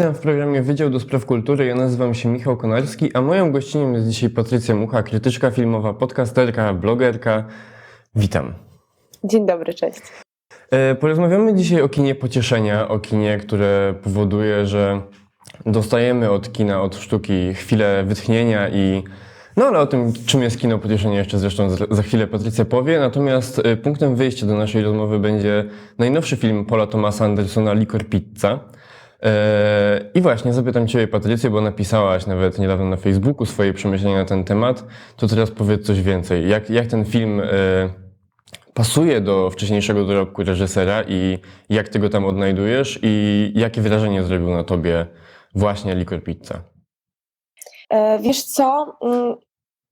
Witam w programie Wydział do Spraw Kultury. Ja nazywam się Michał Konarski, a moją gościnią jest dzisiaj Patrycja Mucha, krytyczka filmowa, podcasterka, blogerka. Witam. Dzień dobry, cześć. E, Porozmawiamy dzisiaj o kinie pocieszenia, o kinie, które powoduje, że dostajemy od kina, od sztuki chwilę wytchnienia i no ale o tym, czym jest kino pocieszenia jeszcze zresztą za- chwilę Patrycja powie. Natomiast e, punktem wyjścia do naszej rozmowy będzie najnowszy film Paula Thomasa Andersona Licor Pizza. E, I właśnie zapytam Ciebie, Patrycję, bo napisałaś nawet niedawno na Facebooku swoje przemyślenia na ten temat. To teraz powiedz coś więcej. Jak, jak ten film e, pasuje do wcześniejszego dorobku reżysera i jak Ty go tam odnajdujesz i jakie wrażenie zrobił na Tobie właśnie Licor Pizza? E, Wiesz co?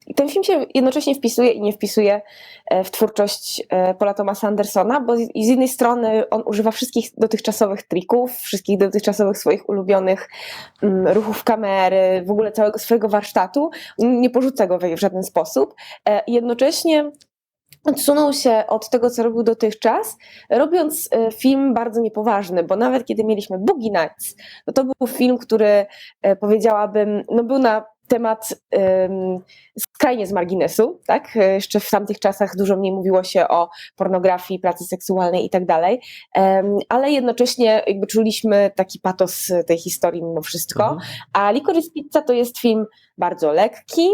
Mm, Ten film się jednocześnie wpisuje i nie wpisuje e, w twórczość e, Paula Thomasa Andersona, bo z jednej strony on używa wszystkich dotychczasowych trików, wszystkich dotychczasowych swoich ulubionych mm, ruchów kamery, w ogóle całego swojego warsztatu, nie porzuca go w żaden sposób. E, i Jednocześnie odsunął się od tego, co robił dotychczas, robiąc film bardzo niepoważny, bo nawet kiedy mieliśmy Boogie Nights, no to był film, który powiedziałabym, no był na temat em, skrajnie z marginesu, tak? E, Jeszcze w tamtych czasach dużo mniej mówiło się o pornografii, pracy seksualnej i tak dalej, ale jednocześnie jakby czuliśmy taki patos tej historii mimo wszystko. Mhm. A Licorice Pizza to jest film bardzo lekki,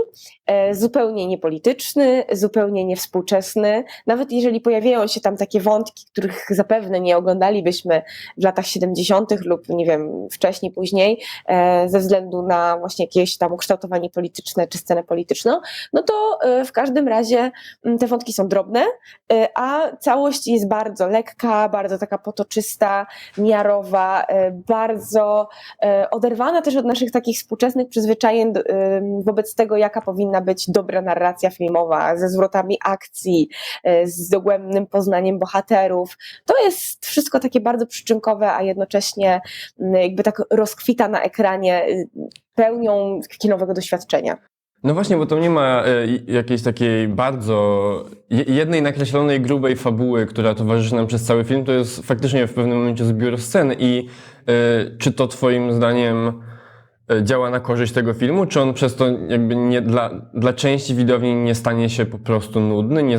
e, zupełnie niepolityczny, zupełnie niewspółczesny. Nawet jeżeli pojawiają się tam takie wątki, których zapewne nie oglądalibyśmy w latach 70. lub nie wiem, wcześniej, później, e, ze względu na właśnie jakieś tam ukształtowanie polityczne czy scenę polityczną, no to e, w każdym razie mm, te wątki są drobne, a całość jest bardzo lekka, bardzo taka potoczysta, miarowa, bardzo oderwana też od naszych takich współczesnych przyzwyczajeń wobec tego, jaka powinna być dobra narracja filmowa, ze zwrotami akcji, e, z dogłębnym poznaniem bohaterów. To jest wszystko takie bardzo przyczynkowe, a jednocześnie m, jakby tak rozkwita na ekranie y, pełnią kinowego doświadczenia. No właśnie, bo to nie ma e, jakiejś takiej bardzo je- jednej nakreślonej, grubej fabuły, która towarzyszy nam przez cały film. To jest faktycznie w pewnym momencie zbiór scen i e, czy to twoim zdaniem działa na korzyść tego filmu, czy on przez to jakby nie, dla, dla części widowni nie stanie się po prostu nudny, nie,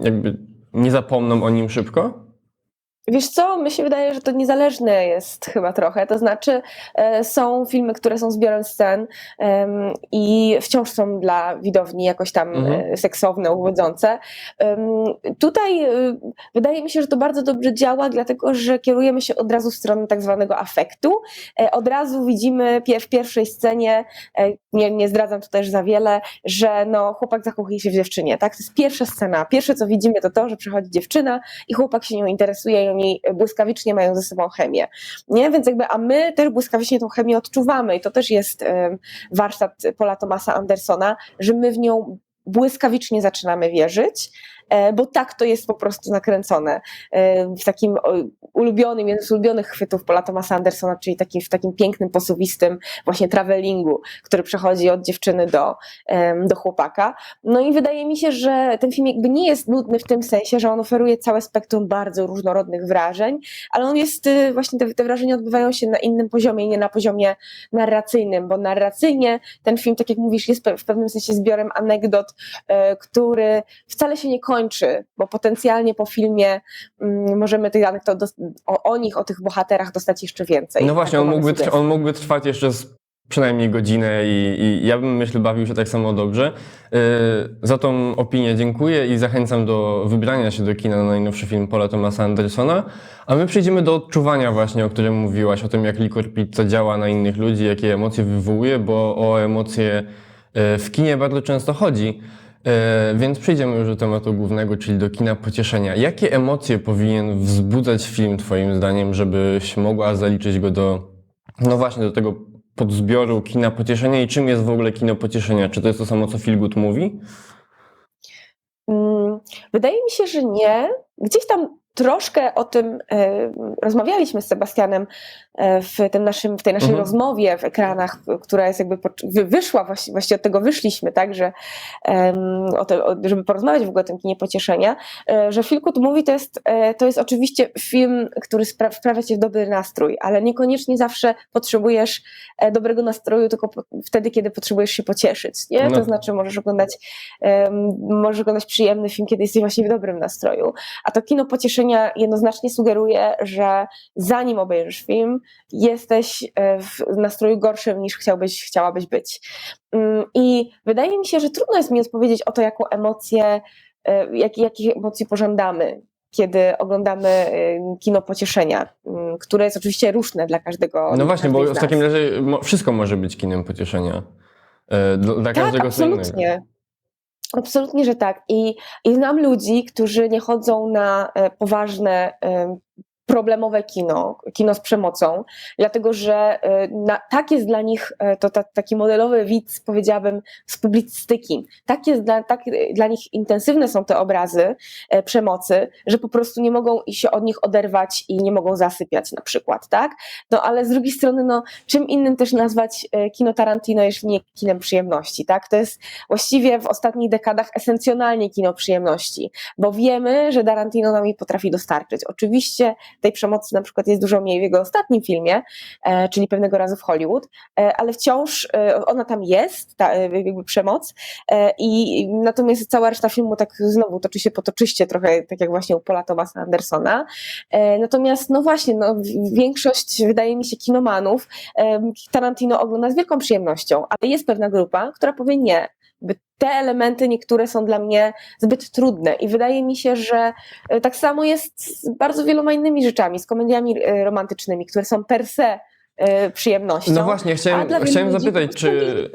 jakby nie zapomną o nim szybko? Wiesz co, mi się wydaje, że to niezależne jest chyba trochę. To znaczy, e, są filmy, które są zbiorem scen i wciąż są dla widowni jakoś tam Mhm. e, seksowne, uwodzące. Tutaj e, wydaje mi się, że to bardzo dobrze działa, dlatego że kierujemy się od razu w stronę tak zwanego afektu. Od razu widzimy w pierwszej scenie, nie, nie zdradzam tu też za wiele, że no, chłopak zakochuje się w dziewczynie. Tak? To jest pierwsza scena. Pierwsze, co widzimy, to to, że przychodzi dziewczyna i chłopak się nią interesuje oni błyskawicznie mają ze sobą chemię. Nie? Więc jakby, a my też błyskawicznie tą chemię odczuwamy i to też jest warsztat Paula Thomasa Andersona, że my w nią błyskawicznie zaczynamy wierzyć, bo tak to jest po prostu nakręcone e, w takim ulubionym, jednym z ulubionych chwytów Paula Thomasa Andersona, czyli takim, w takim pięknym, posuwistym właśnie travelingu, który przechodzi od dziewczyny do, do chłopaka. No i wydaje mi się, że ten film jakby nie jest nudny w tym sensie, że on oferuje całe spektrum bardzo różnorodnych wrażeń, ale on jest, y, właśnie te, te wrażenia odbywają się na innym poziomie, nie na poziomie narracyjnym, bo narracyjnie ten film, tak jak mówisz, jest w pewnym sensie zbiorem anegdot, e, który wcale się nie kończy, bo potencjalnie po filmie mm, możemy tych anegdot dos- o, o nich, o tych bohaterach dostać jeszcze więcej. No właśnie, on mógłby, trwa, on mógłby trwać jeszcze z przynajmniej godzinę i, i ja bym, myślę, bawił się tak samo dobrze. Yy, za tą opinię dziękuję i zachęcam do wybrania się do kina na najnowszy film Paula Thomasa Andersona. A my przejdziemy do odczuwania właśnie, o którym mówiłaś, o tym jak Licor Pizza działa na innych ludzi, jakie emocje wywołuje, bo o emocje yy, w kinie bardzo często chodzi. E, Więc przejdziemy już do tematu głównego, czyli do kina pocieszenia. Jakie emocje powinien wzbudzać film, Twoim zdaniem, żebyś mogła zaliczyć go do, no właśnie, do tego podzbioru kina pocieszenia i czym jest w ogóle kino pocieszenia? Czy to jest to samo, co Good mówi? Mm, Wydaje mi się, że nie. Gdzieś tam troszkę o tym e, rozmawialiśmy z Sebastianem e, w, tym naszym, w tej naszej Mhm. rozmowie w ekranach, która jest jakby wyszła, właściwie, od tego wyszliśmy, tak, że o to, żeby porozmawiać w ogóle o tym kinie pocieszenia, e, że Good Movie to jest, to jest oczywiście film, który spra- wprawia cię w dobry nastrój, ale niekoniecznie zawsze potrzebujesz dobrego nastroju tylko wtedy, kiedy potrzebujesz się pocieszyć, nie? No. To znaczy możesz oglądać, możesz oglądać przyjemny film, kiedy jesteś właśnie w dobrym nastroju, a to kino pocieszenia jednoznacznie sugeruje, że zanim obejrzysz film, jesteś e, w nastroju gorszym niż chciałbyś, chciałabyś być. Mm, I wydaje mi się, że trudno jest mi odpowiedzieć o to, jaką emocję, e, jak, jakich emocji pożądamy, kiedy oglądamy e, kino pocieszenia, mm, które jest oczywiście różne dla każdego. No właśnie, bo w takim razie wszystko może być kinem pocieszenia. Dla, Tak, każdego co innego. Absolutnie. Że tak. I, I znam ludzi, którzy nie chodzą na e, poważne, e, problemowe kino, kino z przemocą, dlatego że e, na, tak jest dla nich e, to ta, taki modelowy widz, powiedziałabym, z publicystyki. Tak jest dla, tak, e, dla nich intensywne są te obrazy e, przemocy, że po prostu nie mogą się od nich oderwać i nie mogą zasypiać na przykład, tak? No ale z drugiej strony, no, czym innym też nazwać kino Tarantino, jeśli nie kinem przyjemności, tak? To jest właściwie w ostatnich dekadach esencjonalnie kino przyjemności, bo wiemy, że Tarantino nam jej potrafi dostarczyć. Oczywiście tej przemocy na przykład jest dużo mniej w jego ostatnim filmie, e, czyli pewnego razu w Hollywood, e, ale wciąż e, ona tam jest, ta jakby przemoc i natomiast cała reszta filmu tak znowu toczy się potoczyście trochę, tak jak właśnie u Paula Thomasa Andersona. Natomiast no właśnie, no, większość wydaje mi się kinomanów Tarantino ogląda z wielką przyjemnością, ale jest pewna grupa, która powie nie. Te elementy niektóre są dla mnie zbyt trudne i wydaje mi się, że e, tak samo jest z bardzo wieloma innymi rzeczami, z komediami e, romantycznymi, które są per se e, przyjemnością. No właśnie, chciałem, chciałem zapytać, czy,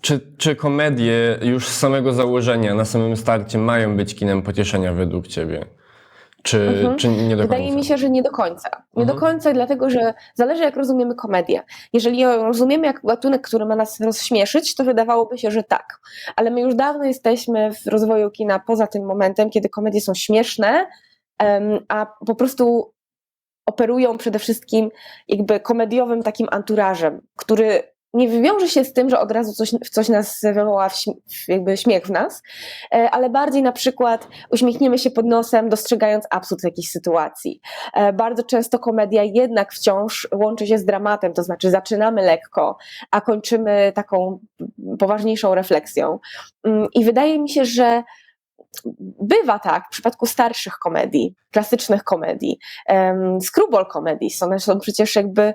czy, czy komedie już z samego założenia, na samym starcie mają być kinem pocieszenia według ciebie? Czy, Mhm. czy nie do Wydaje końca? mi się, że nie do końca. Nie do Mhm. końca, dlatego że zależy, jak rozumiemy komedię. Jeżeli ją rozumiemy jako gatunek, który ma nas rozśmieszyć, to wydawałoby się, że tak. Ale my już dawno jesteśmy w rozwoju kina poza tym momentem, kiedy komedie są śmieszne, a po prostu operują przede wszystkim jakby komediowym takim anturażem, który nie wywiąże się z tym, że od razu coś, coś nas wywoła w w jakby śmiech w nas, e, ale bardziej na przykład uśmiechniemy się pod nosem, dostrzegając absurd jakiejś sytuacji. E, Bardzo często komedia jednak wciąż łączy się z dramatem, to znaczy zaczynamy lekko, a kończymy taką poważniejszą refleksją. Mm, I wydaje mi się, że bywa tak w przypadku starszych komedii, klasycznych komedii, um, screwball komedii, one są przecież jakby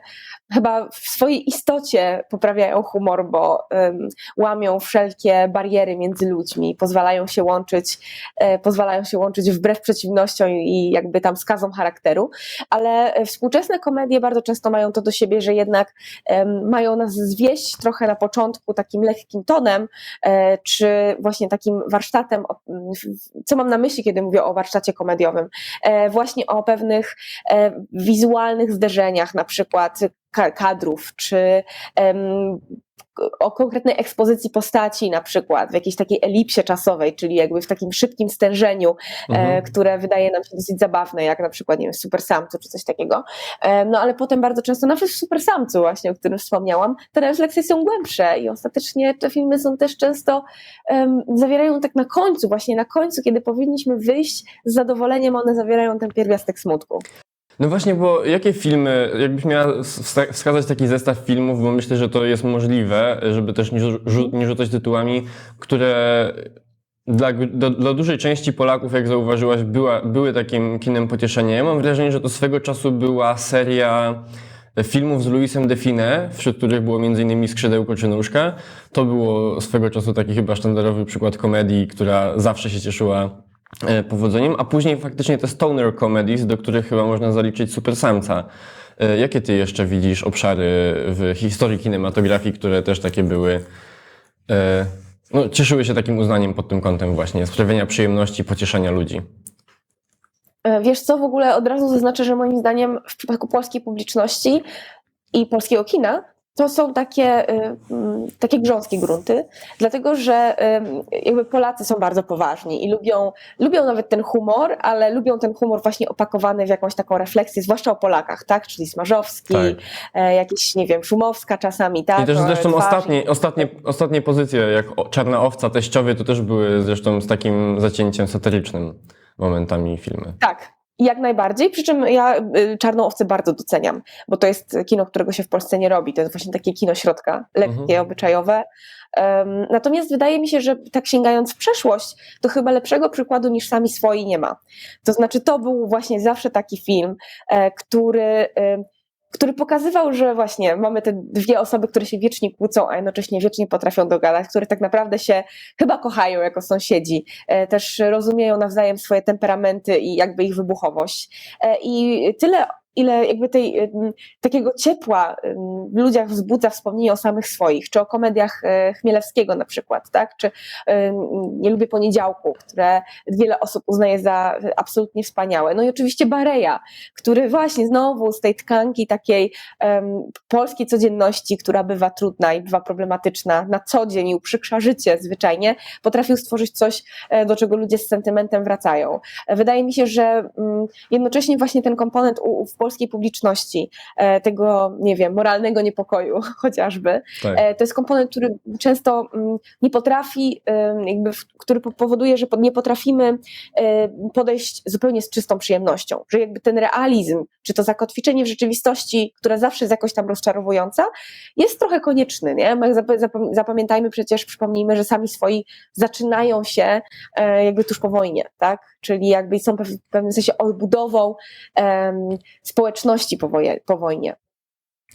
chyba w swojej istocie poprawiają humor, bo um, łamią wszelkie bariery między ludźmi, pozwalają się łączyć, e, pozwalają się łączyć wbrew przeciwnościom i jakby tam skazom charakteru, ale współczesne komedie bardzo często mają to do siebie, że jednak em, mają nas zwieść trochę na początku takim lekkim tonem, e, czy właśnie takim warsztatem, co mam na myśli, kiedy mówię o warsztacie komediowym, E, właśnie o pewnych e, wizualnych zderzeniach, na przykład kadrów, czy o konkretnej ekspozycji postaci na przykład, w jakiejś takiej elipsie czasowej, czyli jakby w takim szybkim stężeniu, e, Mhm. które wydaje nam się dosyć zabawne, jak na przykład, nie wiem, w Super Samcu czy coś takiego. E, no ale potem bardzo często, nawet w Super Samcu właśnie, o którym wspomniałam, te refleksje są głębsze i ostatecznie te filmy są też często, em, zawierają tak na końcu, właśnie na końcu, kiedy powinniśmy wyjść z zadowoleniem, one zawierają ten pierwiastek smutku. No właśnie, bo jakie filmy, jakbyś miała wskazać taki zestaw filmów, bo myślę, że to jest możliwe, żeby też nie, rzu- nie rzucać tytułami, które dla, do, dla dużej części Polaków, jak zauważyłaś, była, były takim kinem pocieszenia. Ja mam wrażenie, że to swego czasu była seria filmów z Luisem Define, wśród których było m.in. Skrzydełko czy Nóżka. To było swego czasu taki chyba sztandarowy przykład komedii, która zawsze się cieszyła powodzeniem, a później faktycznie te stoner comedies, do których chyba można zaliczyć Super Samca. E, Jakie ty jeszcze widzisz obszary w historii kinematografii, które też takie były, e, no, cieszyły się takim uznaniem pod tym kątem właśnie, sprawienia przyjemności, pocieszenia ludzi? E, Wiesz co, w ogóle od razu zaznaczę, że moim zdaniem w przypadku polskiej publiczności i polskiego kina to są takie, y, mm, takie grząskie grunty, dlatego że jakby Polacy są bardzo poważni i lubią, lubią nawet ten humor, ale lubią ten humor właśnie opakowany w jakąś taką refleksję, zwłaszcza o Polakach, tak? Czyli Smarzowski, Tak. e, jakiś, nie wiem, Szumowska czasami, tak? I też zresztą twarz. ostatnie, ostatnie, ostatnie pozycje, jak Czarna Owca, Teściowie, to też były zresztą z takim zacięciem satyrycznym momentami filmy. Tak. Jak najbardziej, przy czym ja y, Czarną Owcę bardzo doceniam, bo to jest kino, którego się w Polsce nie robi. To jest właśnie takie kino środka, lekkie, Mhm. obyczajowe. Em, natomiast wydaje mi się, że tak sięgając w przeszłość, to chyba lepszego przykładu niż sami swoi nie ma. To znaczy, to był właśnie zawsze taki film, e, który. em, który pokazywał, że właśnie mamy te dwie osoby, które się wiecznie kłócą, a jednocześnie wiecznie potrafią dogadać, które tak naprawdę się chyba kochają jako sąsiedzi, e, też rozumieją nawzajem swoje temperamenty i jakby ich wybuchowość. E, I tyle, ile jakby tej, takiego ciepła w ludziach wzbudza wspomnienie o samych swoich, czy o komediach e, Chmielewskiego na przykład, tak? czy Nie lubię poniedziałku, które wiele osób uznaje za absolutnie wspaniałe. No i oczywiście Bareja, który właśnie znowu z tej tkanki takiej em, polskiej codzienności, która bywa trudna i bywa problematyczna na co dzień i uprzykrza życie zwyczajnie, potrafił stworzyć coś, e, do czego ludzie z sentymentem wracają. E, Wydaje mi się, że mm, jednocześnie właśnie ten komponent u- w polskiej publiczności, e, tego, nie wiem, moralnego niepokoju chociażby, Tak. E, To jest komponent, który często mm, nie potrafi, jakby, który po- powoduje, że nie potrafimy e, podejść zupełnie z czystą przyjemnością, że jakby ten realizm, czy to zakotwiczenie w rzeczywistości, która zawsze jest jakoś tam rozczarowująca, jest trochę konieczny, nie? My zap- zapam- Zapamiętajmy przecież, przypomnijmy, że sami swoi zaczynają się jakby tuż po wojnie, tak? Czyli jakby są w pewnym sensie odbudową em, społeczności po, woje, po wojnie.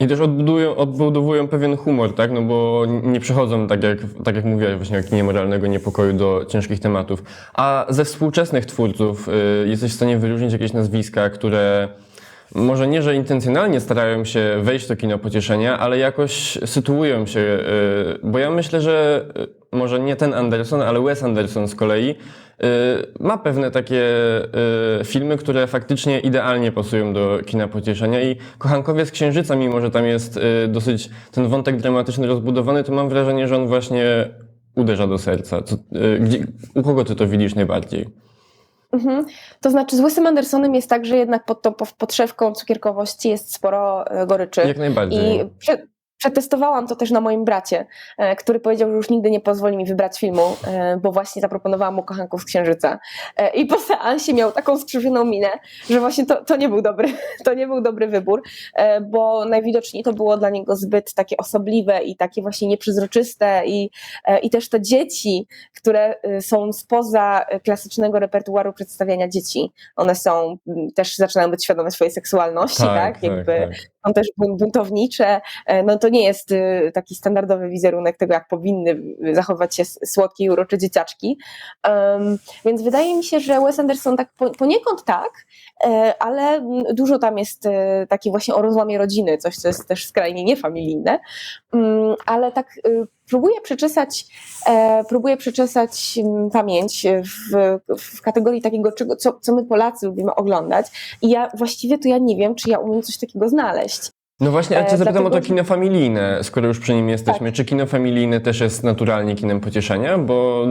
I też odbudują, odbudowują pewien humor, tak? No bo nie przechodzą, tak jak, tak jak mówiłaś, właśnie o kinie moralnego niepokoju do ciężkich tematów. A ze współczesnych twórców y, jesteś w stanie wyróżnić jakieś nazwiska, które może nie, że intencjonalnie starają się wejść w to kino pocieszenia, ale jakoś sytuują się, y, bo ja myślę, że y, może nie ten Anderson, ale Wes Anderson z kolei ma pewne takie y, filmy, które faktycznie idealnie pasują do kina pocieszenia i Kochankowie z Księżyca, mimo że tam jest y, dosyć ten wątek dramatyczny rozbudowany, to mam wrażenie, że on właśnie uderza do serca. Co, y, gdzie, u kogo ty to widzisz najbardziej? Mhm. To znaczy z Wesem Andersonem jest tak, że jednak pod tą po- podszewką cukierkowości jest sporo goryczy. Jak najbardziej. I przetestowałam to też na moim bracie, e, który powiedział, że już nigdy nie pozwoli mi wybrać filmu, e, bo właśnie zaproponowałam mu Kochanków z Księżyca. E, I po seansie miał taką skrzywioną minę, że właśnie to, to nie był dobry, to nie był dobry wybór, bo najwidoczniej to było dla niego zbyt takie osobliwe i takie właśnie nieprzezroczyste i, i też te dzieci, które e, są spoza klasycznego repertuaru przedstawiania dzieci, one są też zaczynają być świadome swojej seksualności, tak? Jakby są też bun- buntownicze. E, No to nie jest y, taki standardowy wizerunek tego, jak powinny zachować się słodkie i urocze dzieciaczki. Em, Więc wydaje mi się, że Wes Anderson tak po- poniekąd tak, e, ale dużo tam jest e, taki właśnie o rozłamie rodziny, coś, co jest też skrajnie niefamilijne, Mm, ale tak y, próbuję przeczesać, e, próbuję przeczesać mm, pamięć w, w kategorii takiego, czego, co, co my Polacy lubimy oglądać i ja właściwie to ja nie wiem, czy ja umiem coś takiego znaleźć. No właśnie, ja E, cię zapytam o to dlatego- kino familijne, skoro już przy nim jesteśmy. Czy kino familijne też jest naturalnie kinem pocieszenia? Bo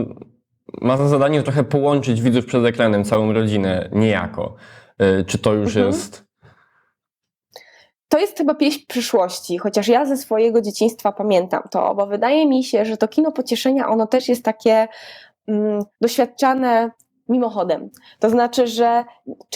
ma za zadanie trochę połączyć widzów przed ekranem, całą rodzinę, niejako. Y, Czy to już Mhm. jest... To jest chyba pieśń przyszłości, chociaż ja ze swojego dzieciństwa pamiętam to, bo wydaje mi się, że to kino pocieszenia, ono też jest takie mm, doświadczane mimochodem. To znaczy, że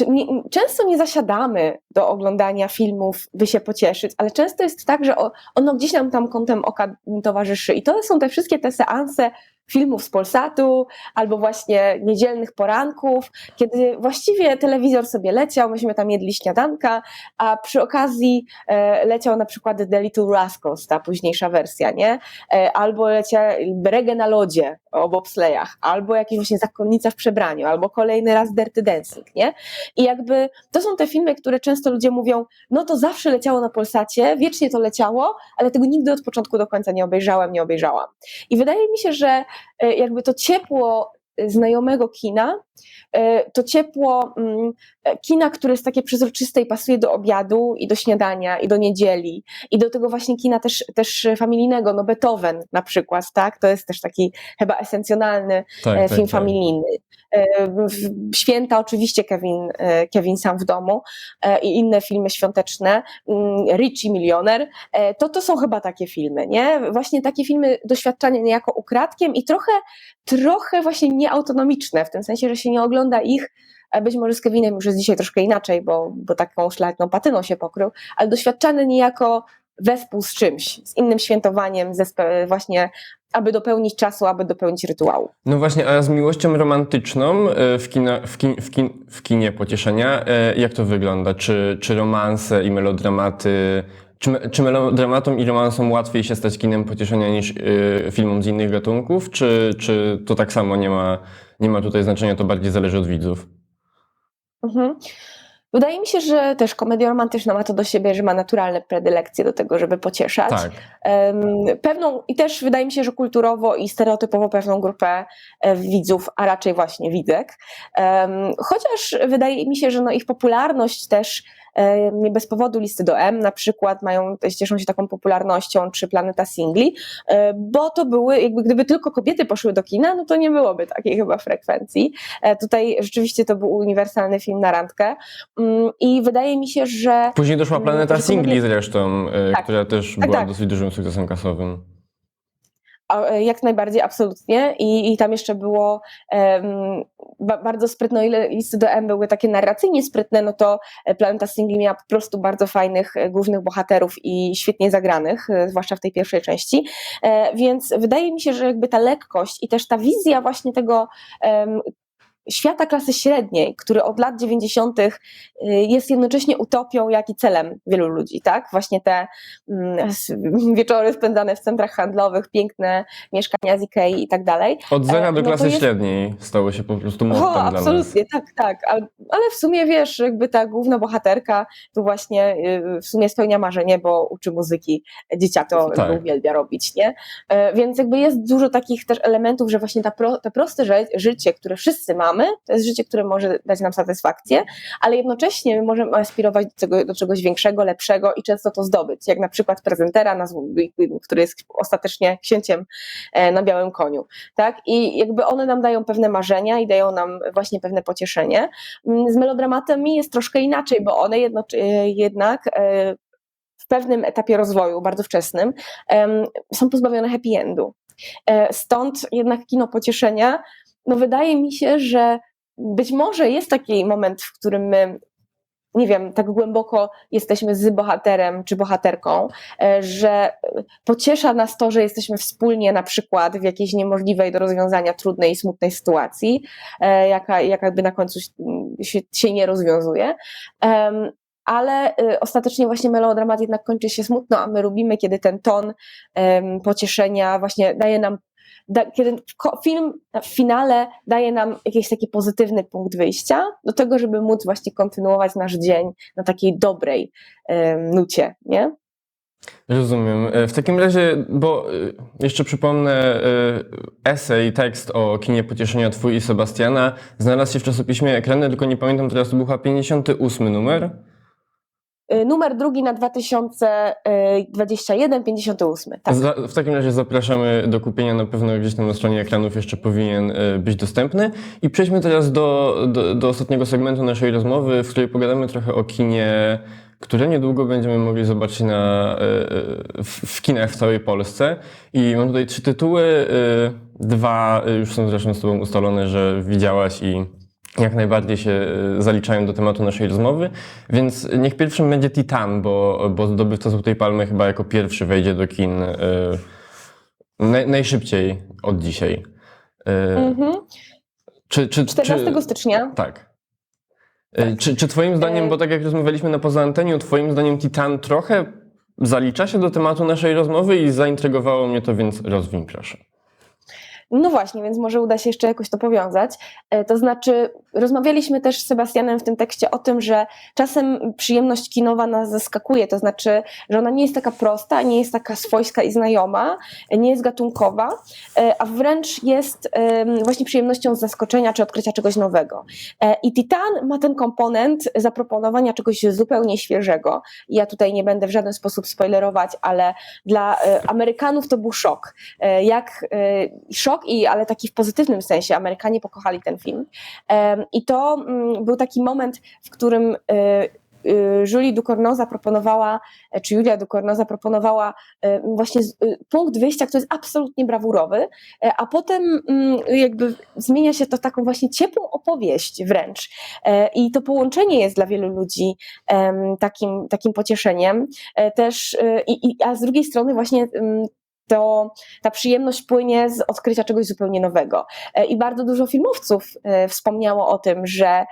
nie, często nie zasiadamy do oglądania filmów, by się pocieszyć, ale często jest tak, że ono gdzieś nam tam kątem oka towarzyszy. I to są te wszystkie te seanse filmów z Polsatu, albo właśnie niedzielnych poranków, kiedy właściwie telewizor sobie leciał, myśmy tam jedli śniadanka, a przy okazji e, leciał na przykład The Little Rascals, ta późniejsza wersja, nie? E, albo leciał Reggae na lodzie o bobslejach, albo jakieś właśnie Zakonnica w przebraniu, albo kolejny raz Dirty Dancing, nie? I jakby to są te filmy, które często ludzie mówią, no to zawsze leciało na Polsacie, wiecznie to leciało, ale tego nigdy od początku do końca nie obejrzałem, nie obejrzałam. I wydaje mi się, że jakby to ciepło znajomego kina, e, to ciepło mm, e, kina, które jest takie przezroczyste i pasuje do obiadu i do śniadania i do niedzieli i do tego właśnie kina też, też familijnego, no Beethoven na przykład, tak? To jest też taki chyba esencjonalny Tak, e, tak, film tak. familijny. E, Święta oczywiście Kevin, e, Kevin sam w domu e, i inne filmy świąteczne, mm, Richie Milioner, e, to to są chyba takie filmy, nie? Właśnie takie filmy doświadczania niejako ukradkiem i trochę, trochę właśnie nieautonomiczne, w tym sensie, że się nie ogląda ich, e, być może z Kevinem już jest dzisiaj troszkę inaczej, bo, bo taką szlachetną patyną się pokrył, ale doświadczane niejako wespół z czymś, z innym świętowaniem, właśnie aby dopełnić czasu, aby dopełnić rytuału. No właśnie, a z miłością romantyczną e, w, kina, w, kin, w, kin, w kinie pocieszenia, e, jak to wygląda? Czy, czy romanse i melodramaty, czy, czy melodramatom i romansom łatwiej się stać kinem pocieszenia niż e, filmom z innych gatunków, czy, czy to tak samo nie ma, nie ma tutaj znaczenia, to bardziej zależy od widzów? Mhm. Wydaje mi się, że też komedia romantyczna ma to do siebie, że ma naturalne predylekcje do tego, żeby pocieszać. Tak. Pewną i też wydaje mi się, że kulturowo i stereotypowo pewną grupę e, widzów, a raczej właśnie widzek. Chociaż wydaje mi się, że no ich popularność też nie bez powodu listy do M na przykład mają, cieszą się taką popularnością, czy Planeta Singli, e, bo to były, jakby gdyby tylko kobiety poszły do kina, no to nie byłoby takiej chyba frekwencji. E, Tutaj rzeczywiście to był uniwersalny film na randkę Mm, i wydaje mi się, że Później doszła Mm, Planeta Singli zresztą, e, Tak. która też Tak, była tak. dosyć dużym sukcesem kasowym. E, Jak najbardziej, absolutnie. I, i tam jeszcze było em, ba, bardzo sprytne, o ile listy do M były takie narracyjnie sprytne, no to e, Planeta Singli miała po prostu bardzo fajnych e, głównych bohaterów i świetnie zagranych, zwłaszcza w tej pierwszej części. E, Więc wydaje mi się, że jakby ta lekkość i też ta wizja właśnie tego em, świata klasy średniej, który od lat 90. y, jest jednocześnie utopią, jak i celem wielu ludzi, tak? Właśnie te mm, wieczory spędzane w centrach handlowych, piękne mieszkania z Ikei i tak dalej. Od zera do no klasy jest- średniej stało się po prostu O, dla nas. absolutnie, tak, tak. Ale, w sumie wiesz, jakby ta główna bohaterka tu właśnie y, w sumie spełnia marzenie, bo uczy muzyki. Dzieciak to Tak. uwielbia robić, nie? E, Więc jakby jest dużo takich też elementów, że właśnie ta pro, to proste ży- życie, które wszyscy mamy, to jest życie, które może dać nam satysfakcję, ale jednocześnie my możemy aspirować do, tego, do czegoś większego, lepszego i często to zdobyć. Jak na przykład prezentera, który jest ostatecznie księciem e, na białym koniu. Tak? I jakby one nam dają pewne marzenia i dają nam właśnie pewne pocieszenie. Mm, Z melodramatami jest troszkę inaczej, bo one e, jednak e, w pewnym etapie rozwoju, bardzo wczesnym, są pozbawione happy endu. Stąd jednak kino pocieszenia, no wydaje mi się, że być może jest taki moment, w którym my nie wiem, tak głęboko jesteśmy z bohaterem czy bohaterką, e, że pociesza nas to, że jesteśmy wspólnie na przykład w jakiejś niemożliwej do rozwiązania trudnej i smutnej sytuacji, e, jaka, jaka jakby na końcu się, się nie rozwiązuje. Ale y, ostatecznie właśnie melodramat jednak kończy się smutno, a my lubimy, kiedy ten ton pocieszenia właśnie daje nam, da, kiedy film w finale daje nam jakiś taki pozytywny punkt wyjścia do tego, żeby móc właśnie kontynuować nasz dzień na takiej dobrej nucie, nie? Rozumiem. E, W takim razie, bo e, jeszcze przypomnę, e, esej, tekst o kinie pocieszenia Twój i Sebastiana znalazł się w czasopiśmie Ekrany, tylko nie pamiętam teraz, to był chyba 58 numer. Y, Numer drugi na 2021, 58. Tak. Za, w takim razie zapraszamy do kupienia, na pewno gdzieś tam na stronie ekranów jeszcze powinien e, być dostępny. I przejdźmy teraz do, do, do ostatniego segmentu naszej rozmowy, w której pogadamy trochę o kinie, które niedługo będziemy mogli zobaczyć na, w, w kinach w całej Polsce. I mam tutaj trzy tytuły, dwa już są zresztą z Tobą ustalone, że widziałaś i jak najbardziej się e, zaliczają do tematu naszej rozmowy, więc niech pierwszym będzie Titan, bo, bo zdobywca Złotej Palmy chyba jako pierwszy wejdzie do kin e, naj, najszybciej od dzisiaj. E, Mhm. Czy, czy, 14 czy, stycznia. tak. Czy, czy twoim zdaniem, bo tak jak rozmawialiśmy na poza anteniu, twoim zdaniem Titan trochę zalicza się do tematu naszej rozmowy i zaintrygowało mnie to, więc rozwiń proszę. No właśnie, więc może uda się jeszcze jakoś to powiązać. E, To znaczy, rozmawialiśmy też z Sebastianem w tym tekście o tym, że czasem przyjemność kinowa nas zaskakuje, to znaczy, że ona nie jest taka prosta, nie jest taka swojska i znajoma, nie jest gatunkowa, e, a wręcz jest właśnie przyjemnością z zaskoczenia czy odkrycia czegoś nowego. E, I Titan ma ten komponent zaproponowania czegoś zupełnie świeżego. Ja tutaj nie będę w żaden sposób spoilerować, ale dla Amerykanów to był szok. Jak e, i, ale taki w pozytywnym sensie. Amerykanie pokochali ten film. I to mm, był taki moment, w którym e, e, Julie Ducournau zaproponowała, e, czy Julia Ducournau zaproponowała e, właśnie e, punkt wyjścia, który jest absolutnie brawurowy, e, a potem mm, jakby zmienia się to taką właśnie ciepłą opowieść wręcz. I to połączenie jest dla wielu ludzi takim, takim pocieszeniem. Też, i, a z drugiej strony właśnie em, to ta przyjemność płynie z odkrycia czegoś zupełnie nowego. E, I bardzo dużo filmowców e, wspomniało o tym, że,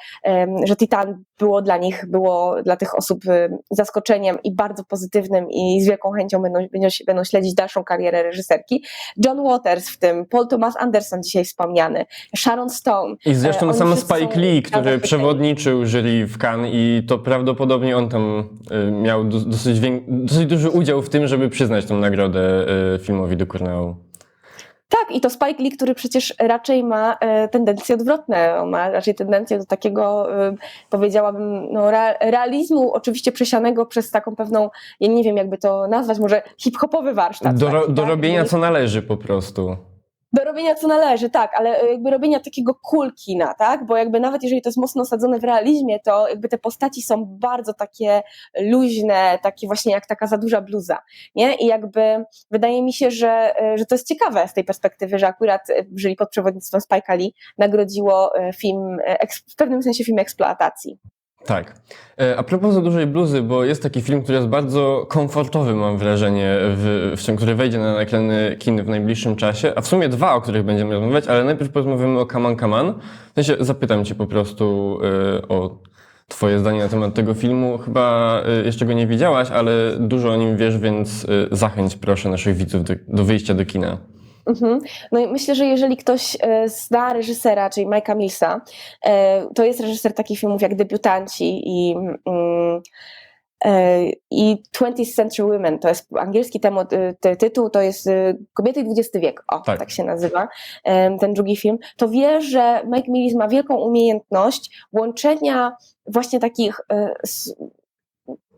że Titan było dla nich, było dla tych osób e, zaskoczeniem i bardzo pozytywnym i z wielką chęcią będą, będą, będą śledzić dalszą karierę reżyserki. John Waters w tym, Paul Thomas Anderson dzisiaj wspomniany, Sharon Stone. I zresztą oni sam Spike Lee, który przewodniczył jury w Cannes i to prawdopodobnie on tam y, miał do, dosyć, dosyć duży udział w tym, żeby przyznać tą nagrodę filmowi Ducournau. Tak, i to Spike Lee, który przecież raczej ma e, tendencje odwrotne. On ma raczej tendencję do takiego, e, powiedziałabym, no, rea- realizmu, oczywiście przesianego przez taką pewną, ja nie wiem jakby to nazwać, może hip-hopowy warsztat. Do, taki, do tak? robienia Nie- co należy po prostu. Robienia co należy, tak, ale jakby robienia takiego cool kina, tak? Bo jakby nawet jeżeli to jest mocno osadzone w realizmie, to jakby te postaci są bardzo takie luźne, takie właśnie jak taka za duża bluza, nie? I jakby wydaje mi się, że, e, że to jest ciekawe z tej perspektywy, że akurat e, żyli pod przewodnictwem Spike'a Lee nagrodziło e, film, e, w pewnym sensie film eksploatacji. Tak. E, A propos za dużej bluzy, bo jest taki film, który jest bardzo komfortowy, mam wrażenie, w, w tym, który wejdzie na ekrany kin w najbliższym czasie, a w sumie dwa, o których będziemy rozmawiać, ale najpierw porozmawiamy o Kaman Kaman. W sensie zapytam cię po prostu e, o twoje zdanie na temat tego filmu. Chyba e, jeszcze go nie widziałaś, ale dużo o nim wiesz, więc e, zachęć proszę naszych widzów do, do wyjścia do kina. Mhm. No i myślę, że jeżeli ktoś e, zna reżysera, czyli Mike'a Millsa, e, to jest reżyser takich filmów jak Debiutanci i, mm, e, i 20th Century Women, to jest angielski tytuł, to jest Kobiety XX wiek, o, Tak. tak, się nazywa ten drugi film, to wie, że Mike Mills ma wielką umiejętność łączenia właśnie takich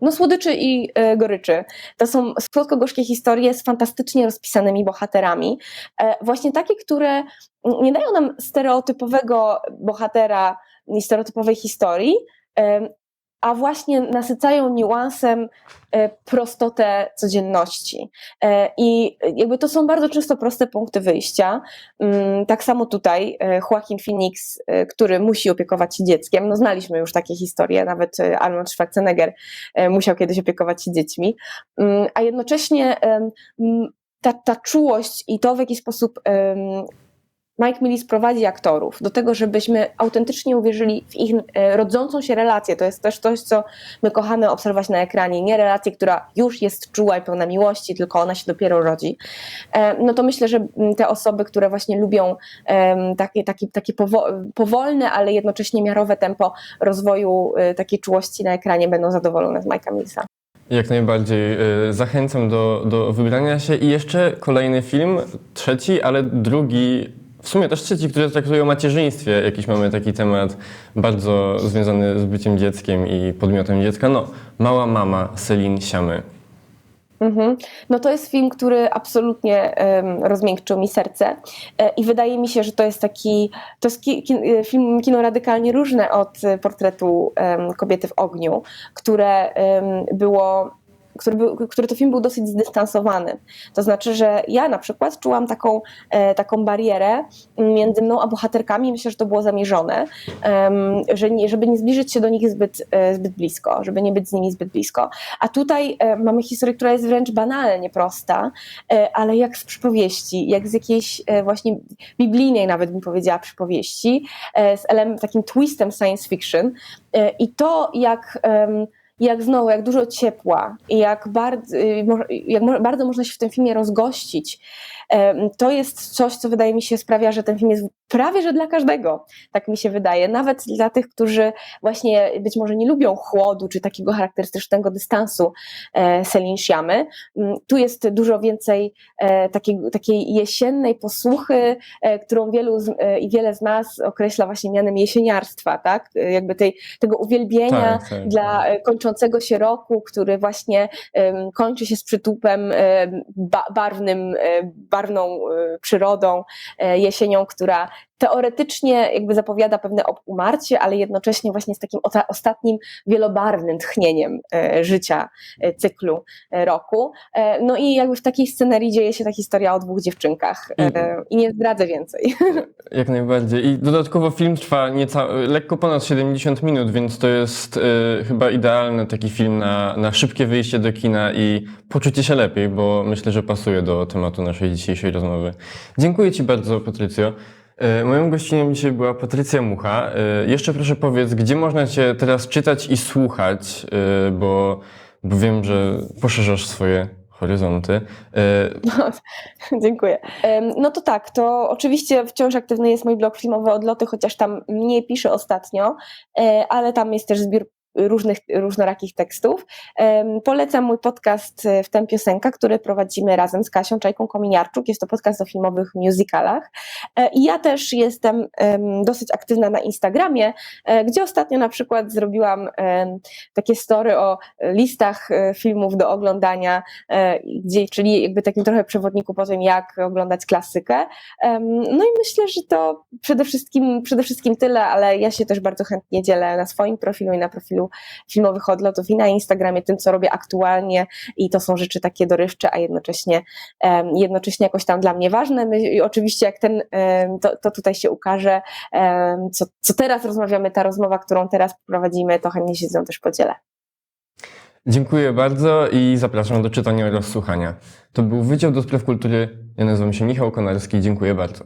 no, słodyczy i e, goryczy. To są słodko-gorzkie historie z fantastycznie rozpisanymi bohaterami. E, właśnie takie, które nie dają nam stereotypowego bohatera stereotypowej historii, a właśnie nasycają niuansem e, prostotę codzienności. E, I jakby to są bardzo często proste punkty wyjścia. Mm, Tak samo tutaj e, Joaquin Phoenix, który musi opiekować się dzieckiem. No znaliśmy już takie historie, nawet Arnold Schwarzenegger musiał kiedyś opiekować się dziećmi. Mm, A jednocześnie ta, ta czułość i to, w jaki sposób Mike Millis prowadzi aktorów do tego, żebyśmy autentycznie uwierzyli w ich e, rodzącą się relację. To jest też coś, co my kochamy obserwować na ekranie. Nie relację, która już jest czuła i pełna miłości, tylko ona się dopiero rodzi. E, No to myślę, że mm, te osoby, które właśnie lubią takie, takie, takie powo- powolne, ale jednocześnie miarowe tempo rozwoju e, takiej czułości na ekranie, będą zadowolone z Mike'a Millsa. Jak najbardziej zachęcam do, do wybrania się. I jeszcze kolejny film, trzeci, ale drugi, w sumie też trzeci, który traktuje o macierzyństwie. Jakiś mamy taki temat bardzo związany z byciem dzieckiem i podmiotem dziecka. No, Mała Mama, Celine Siamy. Mhm. No to jest film, który absolutnie em, rozmiękczył mi serce e, i wydaje mi się, że to jest taki, to jest ki, ki, e, film kino radykalnie różne od e, portretu em, Kobiety w ogniu, które em, było który, był, który to film był dosyć zdystansowany. To znaczy, że ja na przykład czułam taką, e, taką barierę między mną a bohaterkami. Myślę, że to było zamierzone, że nie, żeby nie zbliżyć się do nich zbyt, e, zbyt blisko, żeby nie być z nimi zbyt blisko. A tutaj e, mamy historię, która jest wręcz banalnie prosta, ale jak z przypowieści, jak z jakiejś właśnie biblijnej nawet bym powiedziała przypowieści, z elem, takim twistem science fiction. I to, jak, jak znowu, jak dużo ciepła i jak, bardzo, jak mo- bardzo można się w tym filmie rozgościć, to jest coś, co wydaje mi się sprawia, że ten film jest prawie że dla każdego, tak mi się wydaje. Nawet dla tych, którzy właśnie być może nie lubią chłodu czy takiego charakterystycznego dystansu e, Selin Siamy. Mm, Tu jest dużo więcej e, takiej, takiej jesiennej posłuchy, e, którą wielu i wiele z nas określa właśnie mianem jesieniarstwa, tak? Jakby tej, tego uwielbienia Tak, tak. dla e, kończącego się roku, który właśnie kończy się z przytupem em, ba, barwnym, barwną przyrodą, jesienią, która teoretycznie jakby zapowiada pewne umarcie, ale jednocześnie właśnie z takim ostatnim wielobarwnym tchnieniem e, życia e, cyklu e, roku. No i jakby w takiej scenerii dzieje się ta historia o dwóch dziewczynkach e, i nie zdradzę więcej. Jak najbardziej. I dodatkowo film trwa nieca, lekko ponad 70 minut, więc to jest e, chyba idealny taki film na, na szybkie wyjście do kina i poczucie się lepiej, bo myślę, że pasuje do tematu naszej dzisiejszej rozmowy. Dziękuję Ci bardzo, Patrycjo. E, Moją gościnią dzisiaj była Patrycja Mucha. E, Jeszcze proszę powiedz, gdzie można Cię teraz czytać i słuchać, e, bo, bo wiem, że poszerzasz swoje horyzonty. E, Dziękuję. No to tak, to oczywiście wciąż aktywny jest mój blog filmowy Odloty, chociaż tam mniej piszę ostatnio, ale tam jest też zbiór różnych, różnorakich tekstów. Polecam mój podcast e, Wtem Piosenka, który prowadzimy razem z Kasią Czajką Kominiarczuk. Jest to podcast o filmowych musicalach. E, I ja też jestem em, dosyć aktywna na Instagramie, e, gdzie ostatnio na przykład zrobiłam takie story o listach filmów do oglądania, czyli jakby takim trochę przewodniku po tym, jak oglądać klasykę. No i myślę, że to przede wszystkim, przede wszystkim tyle, ale ja się też bardzo chętnie dzielę na swoim profilu i na profilu filmowych odlotów i na Instagramie tym, co robię aktualnie i to są rzeczy takie dorywcze, a jednocześnie, jednocześnie jakoś tam dla mnie ważne. My, I oczywiście jak ten, to, to tutaj się ukaże, co, co teraz rozmawiamy, ta rozmowa, którą teraz prowadzimy, to chętnie się z nią też podzielę. Dziękuję bardzo i zapraszam do czytania oraz słuchania. To był Wydział do Spraw Kultury. Ja nazywam się Michał Konarski. Dziękuję bardzo.